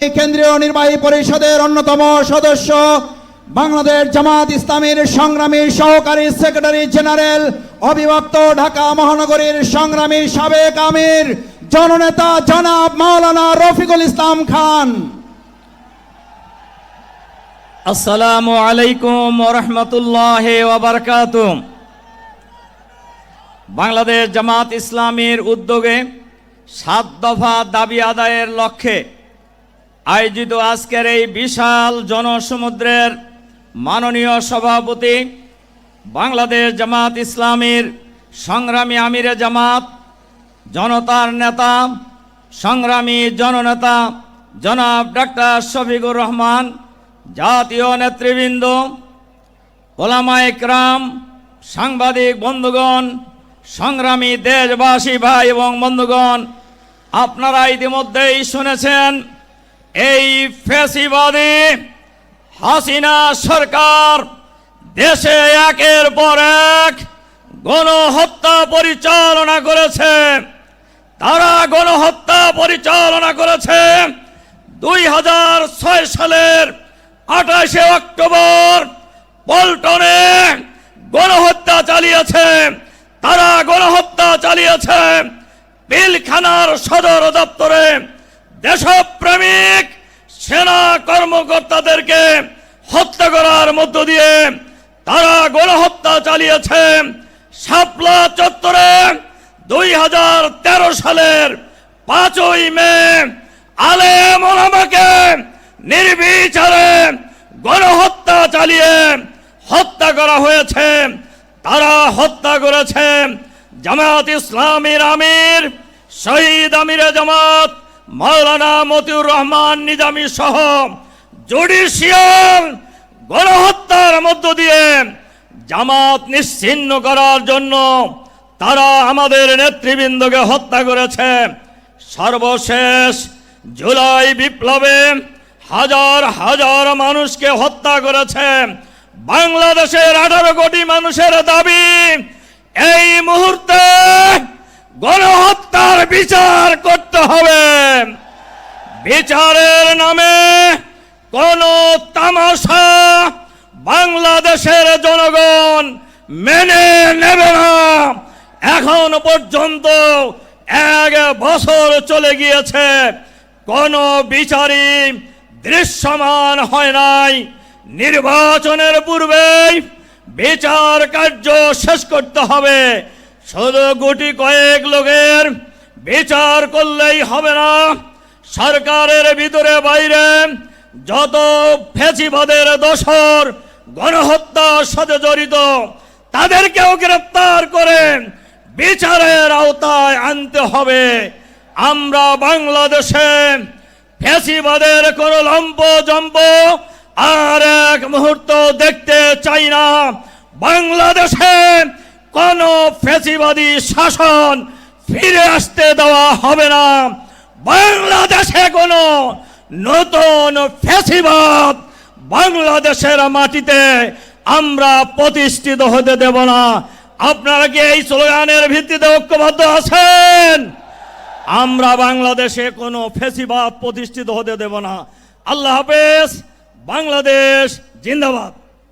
কেন্দ্রীয় নির্বাহী পরিষদের অন্যতম সদস্য বাংলাদেশ জামাত ইসলামীর সংগ্রামী সহকারী সেক্রেটারি জেনারেল অবিভক্ত ঢাকা মহানগরীর সংগ্রামী সাবেক আমির জননেতা জনাব মাওলানা রফিকুল ইসলাম খান। আসসালামু আলাইকুম ওরহমতুল্লাহ ওবরকাত বাংলাদেশ জামাত ইসলামীর উদ্যোগে সাত দফা দাবি আদায়ের লক্ষ্যে আয়োজিত আজকের এই বিশাল জনসমুদ্রের মাননীয় সভাপতি বাংলাদেশ জামাত ইসলামীর সংগ্রামী আমিরে জামাত, জনতার নেতা, সংগ্রামী জননেতা জনাব ডাক্তার শফিকুর রহমান, জাতীয় নেতৃবৃন্দ, ওলামা একরাম, সাংবাদিক বন্ধুগণ, সংগ্রামী দেশবাসী ভাই এবং বন্ধুগণ, আপনারা ইতিমধ্যেই শুনেছেন এই ফেসিবাদী হাসিনা সরকার দেশে একের পর এক গণহত্যা পরিচালনা করেছে। তারা গণহত্যা পরিচালনা করেছে দুই হাজার ছয় সালের আঠাশে অক্টোবর। পল্টনে গণহত্যা চালিয়েছে। তারা গণহত্যা চালিয়েছে। পিলখানার সদর দপ্তরে দেশপ্রেমিক সেনা কর্মকর্তাদেরকে হত্যা করার মধ্য দিয়ে তারা গণহত্যা চালিয়েছে। শাপলা চত্বরে দুই হাজার তেরো সালের পাঁচই মে আলেম ওলামাকে নির্বিচারে গণহত্যা চালিয়ে হত্যা করা হয়েছে। তারা হত্যা করেছে জামাত ইসলামীর আমির শহীদ আমিরে জামাত মাওলানা মতিউর রহমান নিজামী সহ জুডিশিয়াল গণহত্যার মধ্য দিয়ে জামাত নিশ্চিন্ন করার জন্য তারা আমাদের নেতৃবৃন্দকে হত্যা করেছে। সর্বশেষ জুলাই বিপ্লবে হাজার হাজার মানুষকে হত্যা করেছে। বাংলাদেশের আঠারো কোটি মানুষের দাবি, এই মুহূর্তে গণহত্যার বিচার করতে হবে। বিচারের নামে কোন তামাশা বাংলাদেশের জনগণ মেনে নেবে না। এখন পর্যন্ত এক বছর চলে গিয়েছে, কোন বিচারই দৃশ্যমান হয় নাই। নির্বাচনের পূর্বেই বিচার কার্য শেষ করতে হবে। শুধু গুটি কয়েক লোকের বিচার করলেই হবে না। সরকারের ভিতরে বাইরে যত ফেসিবাদের দোষর, গণহত্যার সাথে জড়িত, তাদেরকেও গ্রেপ্তার করে বিচারের আওতায় আনতে হবে। আমরা বাংলাদেশে ফেসিবাদের কোন লম্প জম্প আর এক মুহূর্ত দেখতে চাই না। বাংলাদেশে কোন ফেসিবাদী শাসন ফিরে আসতে দেওয়া হবে না। বাংলাদেশে কোন নতুন ফেসিবাদ বাংলাদেশের মাটিতে আমরা প্রতিষ্ঠিত হতে দেব না। আপনারা কি এই স্লোগানের ভিত্তিতে ঐক্যবদ্ধ আছেন? আমরা বাংলাদেশে কোনো ফেসিবাদ প্রতিষ্ঠিত হতে দেব না। আল্লাহ হাফেজ, বাংলাদেশ জিন্দাবাদ।